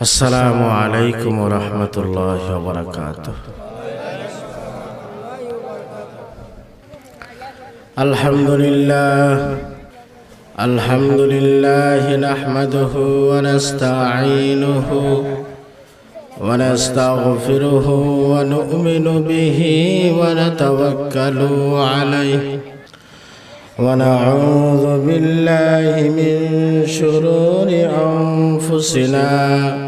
আসসালামু আলাইকুম রহমতুল্লাহ বরকাত আলহামদুলিল্লাহ الحمد لله نحمده ونستعينه ونستغفره ونؤمن به ونتوكل عليه ونعوذ بالله من شرور أنفسنا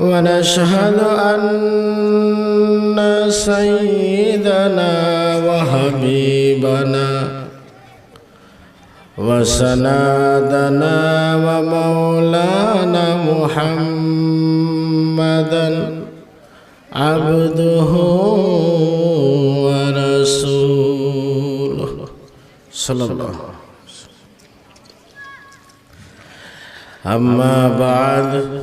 ونشهد أن سيدنا وحبيبنا وسنادنا ومولانا محمدا عبده ورسوله صلى الله عليه وسلم أما بعد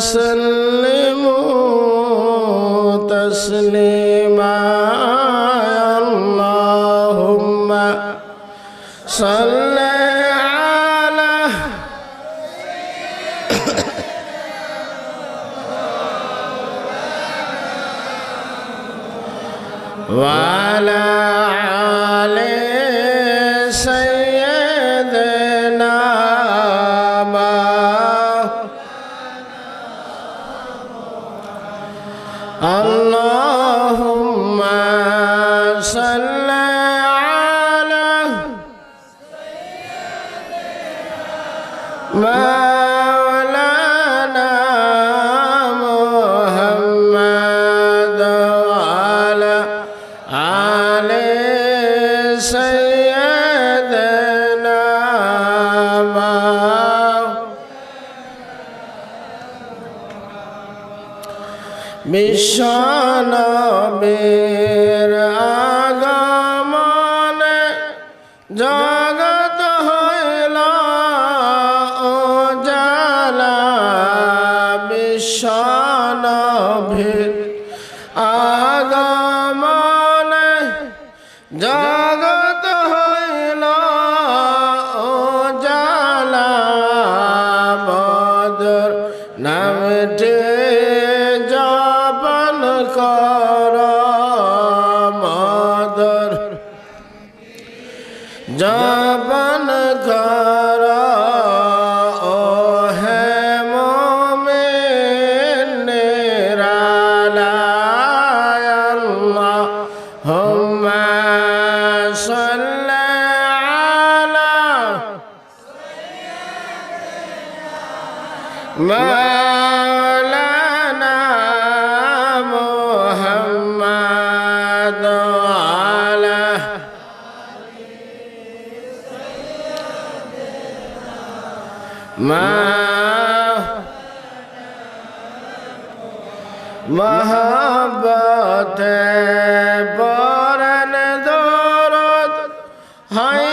عليه Hi.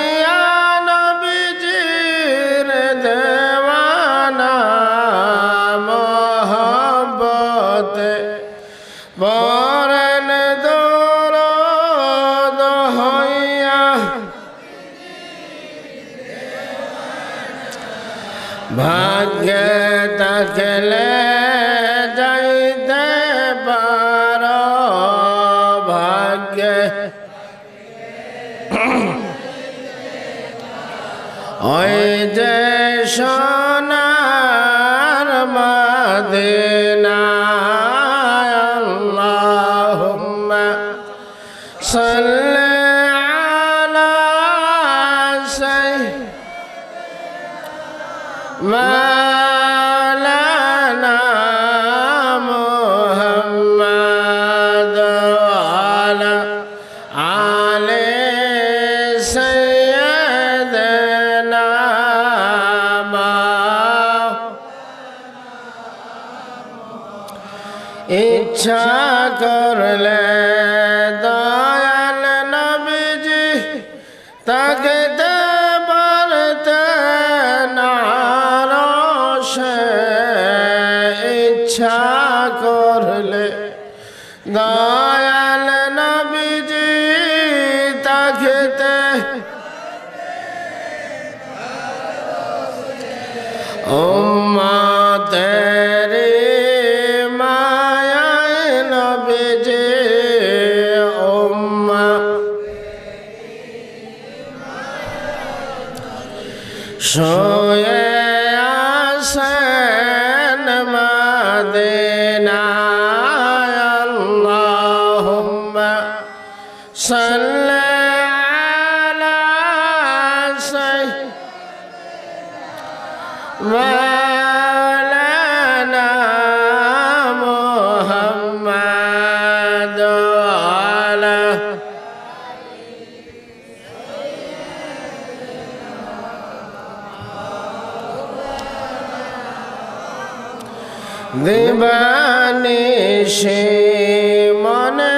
সোনার মাদের ইচ্ছা করলে দা শোয়ে দেবানে সে মনে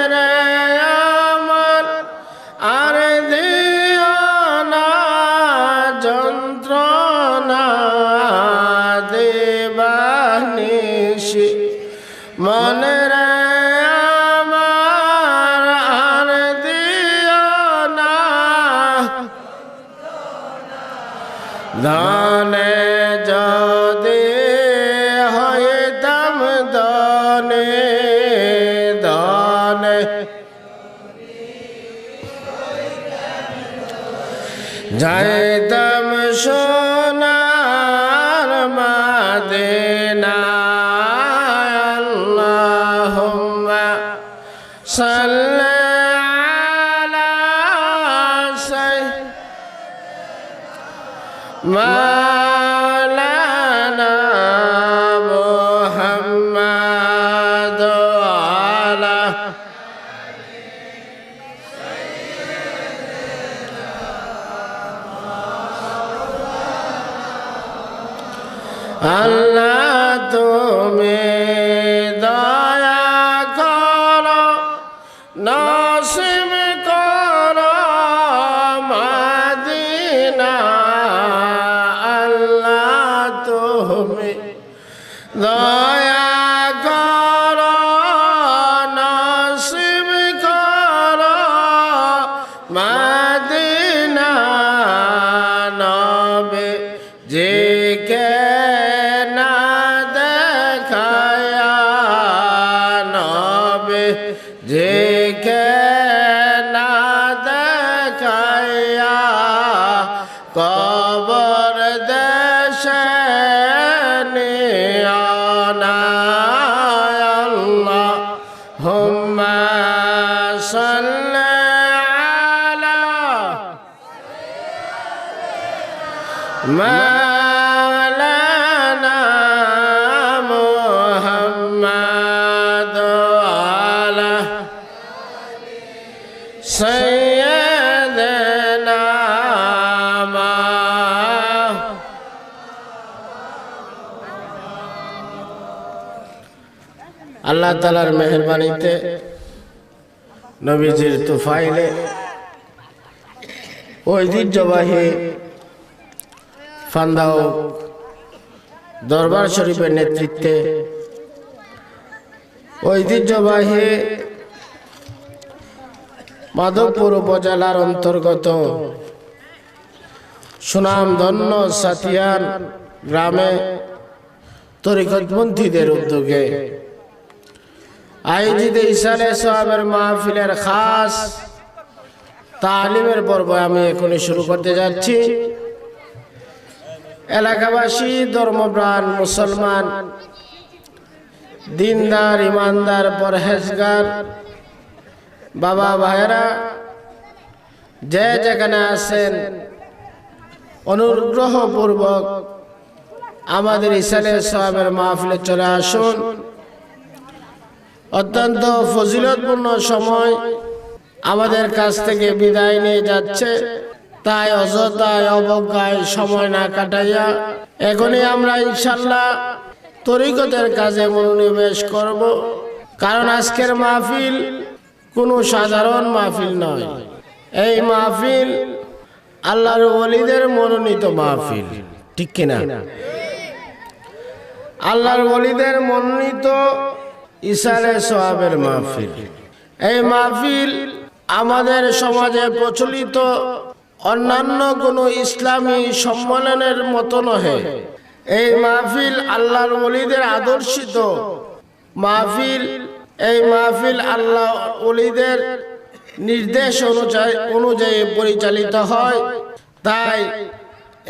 জানে যাইতাম সব আল্লাহ তুমি আল্লাহ তালার মেহরবানিতে নবীজির তুফাইলে ঐতিহ্যবাহী ফান্দাও দরবার শরীফের নেতৃত্বে ঐতিহ্যবাহী মাধবপুর উপজেলার অন্তর্গত। সুনামধন্য সাতিয়ান গ্রামে তরিকতপন্থীদের উদ্যোগে আয়োজিত ইসালে সাহাবের মাহফিলের খাস তালিমের পর্ব আমি এখনই শুরু করতে যাচ্ছি। এলাকাবাসী, ধর্মপ্রাণ, মুসলমান, দিনদার, ইমানদার, পরহেজগার বাবা ভাইয়েরা যে যেখানে আছেন অনুগ্রহপূর্বক আমাদের ইসালে সাহাবের মাহফিলে চলে আসুন। অত্যন্ত ফজিলতপূর্ণ সময় আমাদের কাছ থেকে বিদায় নিয়ে যাচ্ছে। তাই অযথায় অবজ্ঞায় সময় না কাটাইয়া এখনই আমরা ইনশাল্লাহ তরিকতের কাজে মনোনিবেশ করব। কারণ আজকের মাহফিল কোনো সাধারণ মাহফিল নয়। এই মাহফিল আল্লাহর ওলিদের মনোনীত মাহফিল। ঠিক কিনা? আল্লাহর ওলিদের মনোনীত ইসারে সোহাবের মাহফিল। এই মাহফিল আমাদের সমাজে প্রচলিত অন্যান্য কোনো ইসলামী সম্মেলনের মতো নহে। এই মাহফিল আল্লাহর ওলিদের আদর্শিত মাহফিল এই মাহফিল আল্লাহ ওলিদের নির্দেশ অনুযায়ী অনুযায়ী পরিচালিত হয়। তাই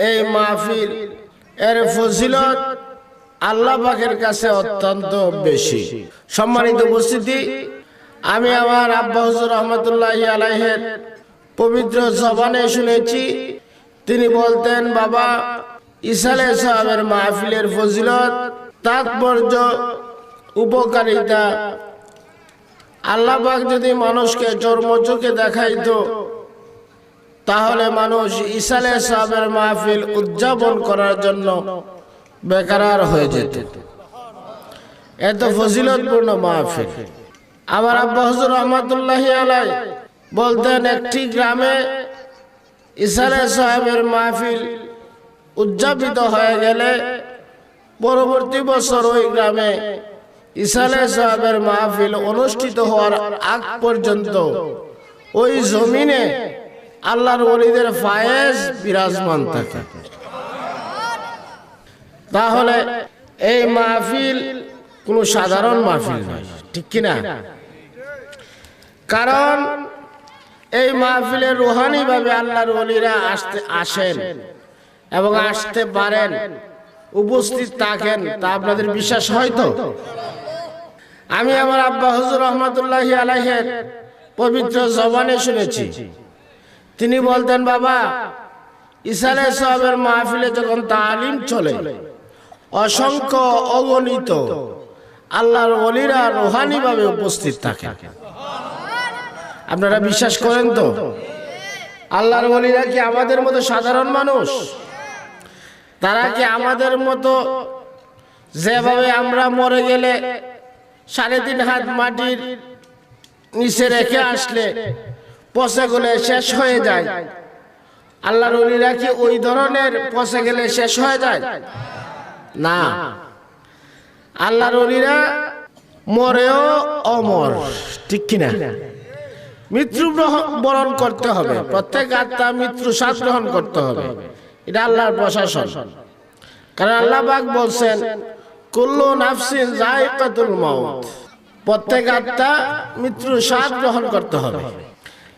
এই মাহফিল এর ফজিলত আল্লাহ পাকের কাছে অত্যন্ত বেশি। সম্মানিত উপস্থিতি, আমি আমার আব্বা হুজুর রহমতুল্লাহ আলাইহের পবিত্র জবানে শুনেছি, তিনি বলতেন, বাবা ইসালে সাহেবের মাহফিলের ফজিলত, তাৎপর্য, উপকারিতা আল্লাহ পাক যদি মানুষকে চর্মচোখে দেখাইত, তাহলে মানুষ ইসালে সাহেবের মাহফিল উদযাপন করার জন্য বেকার হয়ে যেত। এত ফজিলতপূর্ণ মাহফিল। আমার আব্বা রহমতুল্লাহ আলাই বলতেন, একটি গ্রামে ইসালে সাহেবের মাহফিল উদযাপিত হয়ে গেলে পরবর্তী বছর ওই গ্রামে মাহফিল অনুষ্ঠিত হওয়ার আগ পর্যন্ত ওই জমিনে আল্লাহর ফায়েজ বিরাজমান থাকে। তাহলে এই মাহফিল কোনো সাধারণ মাহফিল নয়, ঠিক কিনা কারণ এই মাহফিলে রুহানি ভাবে আল্লাহর ওলিরা আসতে আসেন এবং আসতে পারেন, উপস্থিত থাকেন, তা আপনাদের বিশ্বাস হয় তো? আমি আমার আব্বা হজুর রহমতুল্লাহ আলাইহের পবিত্র জবানে শুনেছি। তিনি বলতেন, বাবা, ইসালে সাহেবের মাহফিলে যখন তালিম চলে, অসংখ্য অগণিত আল্লাহর অলিরা রোহানি ভাবে উপস্থিত থাকে। আপনারা বিশ্বাস করেন তো? আল্লাহর অলিরা কি আমাদের মতো সাধারণ মানুষ? তারা কি আমাদের মতো যেভাবে আমরা মরে গেলে সাড়ে তিন হাত মাটির নিচে রেখে আসলে পচে গেলে শেষ হয়ে যায়। আল্লাহর অলিরা কি ওই ধরনের পচে গেলে শেষ হয়ে যায়। না, আল্লাহর অলিরা মরেও অমর, ঠিক কিনা? মৃত্যু বরণ করতে হবে। প্রত্যেক আত্মা মৃত্যু শ্বাস গ্রহণ করতে হবে। এটা আল্লাহর প্রশাসন। কারণ আল্লাহ পাক বলছেন কুল্লু প্রত্যেক আত্মা মৃত্যু স্বাদ গ্রহণ করতে হবে।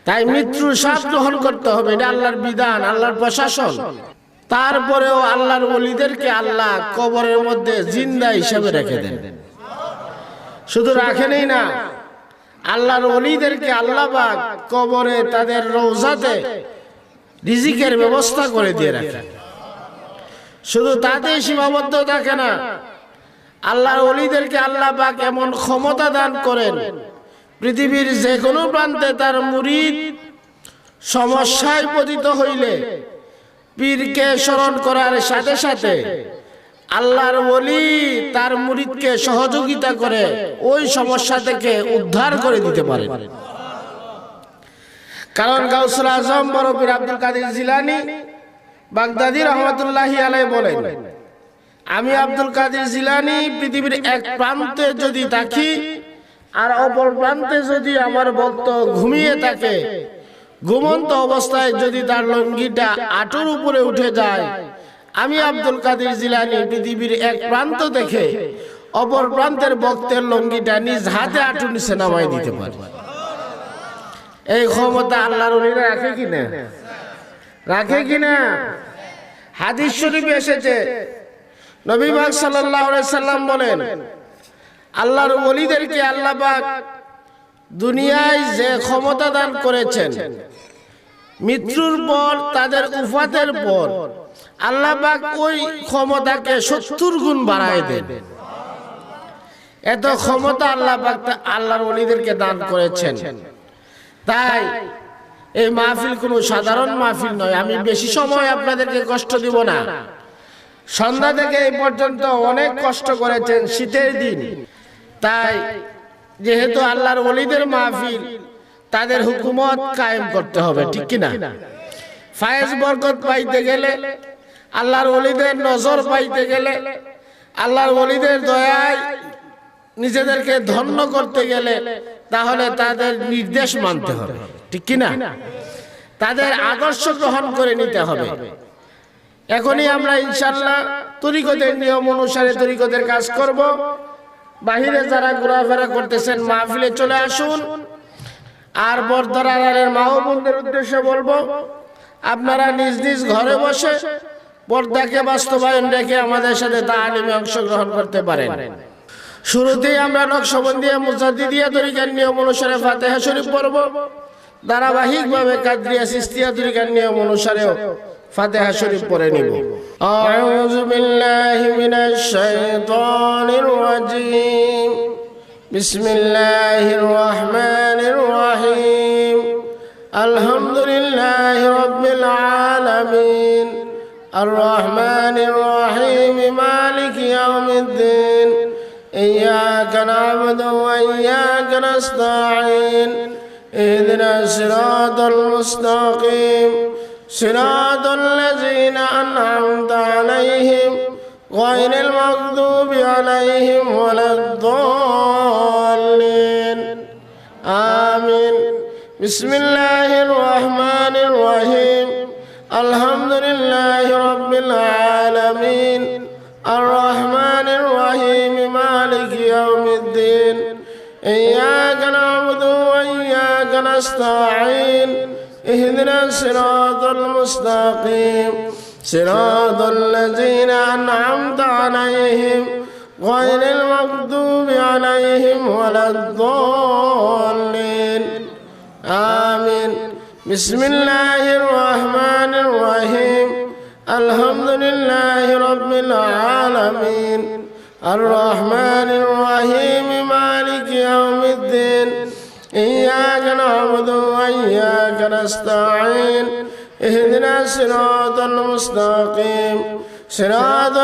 তাই মৃত্যু স্বাদ গ্রহণ করতে হবে আল্লাহর বিধান, আল্লাহর তারপরেও আল্লাহর ওলিদেরকে আল্লাহ কবরের মধ্যে জিন্দা হিসেবে রেখে দেন। শুধু রাখেনই না, আল্লাহর ওলিদেরকে আল্লাহ পাক কবরে তাদের রৌজাতে রিজিকের ব্যবস্থা করে দিয়ে রাখে শুধু তাতেই সীমাবদ্ধ থাকে না আল্লাহর অলিদেরকে আল্লাহ পাক এমন ক্ষমতা দান করেন। পৃথিবীর যে কোনো প্রান্তে তার মুরিদ সমস্যায় পতিত হইলে, পীরকে স্মরণ করার সাথে সাথে আল্লাহর ওলি তার মুরিদকে সহযোগিতা করে ওই সমস্যা থেকে উদ্ধার করে দিতে পারে। কারণ গাউসুল আজম বরফির আব্দুল কাদের জিলানি বাগদাদি রহমতুল্লাহি আলাই বলেন আমি আব্দুল কাদের জিলানি পৃথিবীর এক প্রান্তে যদি থাকি আর অপর প্রান্তে যদি আমার ভক্ত ঘুমিয়ে থাকে ঘুমন্ত অবস্থায় যদি তার লঙ্গিটা আটুর উপরে উঠে যায় আমি আব্দুল কাদের জিলানি পৃথিবীর এক প্রান্ত দেখে অপর প্রান্তের ভক্তের লঙ্গিটা নিজ হাতে আটু নিচে নামাই দিতে পারি। এই ক্ষমতা আল্লাহর রাখে কিনা? রাখে কিনা? হাদিস শরীফে এসেছে নবী পাক সাল্লাল্লাহু আলাইহি সাল্লাম বলেন আল্লাহর ওলিদেরকে আল্লাহ পাক দুনিয়ায় যে ক্ষমতা দান করেছেন মৃত্যুর পর তাদের উফাতের পর আল্লাহ পাক ওই ক্ষমতাকে সত্তর গুণ বাড়ায় দেন। এত ক্ষমতা আল্লাহ পাক আল্লাহর ওলিদেরকে দান করেছেন। তাই এই মাহফিল কোনো সাধারণ মাহফিল নয় আমি বেশি সময় আপনাদেরকে কষ্ট দিব না। সন্ধ্যা থেকে এই পর্যন্ত অনেক কষ্ট করেছেন শীতের দিন। তাই যেহেতু আল্লাহর অলিদের মাহফিল, তাদের হুকুমত কায়েম করতে হবে, ঠিক কিনা? ফায়েজ বরকত পাইতে গেলে, আল্লাহর অলিদের নজর পাইতে গেলে, আল্লাহর অলিদের দয়ায় নিজেদেরকে ধন্য করতে গেলে, তাহলে তাদের নির্দেশ মানতে হবে, ঠিক কিনা? তাদের আদর্শ গ্রহণ করে নিতে হবে। এখনই আমরা ইনশাল্লাহ তরিকতের নিয়ম অনুসারে তরিকতের কাজ করব। বাহিরে যারা ঘোরাফেরা করতেছেন মাহফিলে চলে আসুন। আর বর্ধরারের মা ও বোনদের উদ্দেশ্যে বলব আপনারা নিজ নিজ ঘরে বসে পর্দাকে বাস্তবায়ন রেখে আমাদের সাথে তালিমে অংশগ্রহণ করতে পারেন। শুরুতেই আমরা নকশবন্দিয়া মুজাদ্দিদিয়া তরিকার নিয়ম অনুসারে ফাতেহা শরীফ পড়ব। ধারাবাহিকভাবে কাদরিয়া সিস্তিয়া তরিকার নিয়ম অনুসারেও ফাতেহা শরীফ পড়ে নিব আউযু বিল্লাহি মিনাশ শাইতানির রাজিম বিসমিল্লাহির রহমানির রহিম আলহামদুলিল্লাহি রাব্বিল আলামিন الرحمن الرحيم مالك يوم الدين إياك نعبد وإياك نستعين اهدنا الصراط المستقيم صراط الذين أنعمت عليهم غير المغضوب عليهم ولا الضالين. آمين. بسم الله الرحمن الرحيم. الحمد لله رب العالمين. الرحمن الرحيم مالك يوم الدين. إياك نعبد وإياك نستعين. اهدنا الصراط المستقيم. صراط الذين أنعمت عليهم غير المغضوب عليهم ولا الضالين. آمين. بسم الله الرحمن الرحيم. الحمد لله رب العالمين. الرحمن الرحيم مالك يوم الدين. إياك نعبد وإياك نستعين اهدنا الصراط المستقيم صراط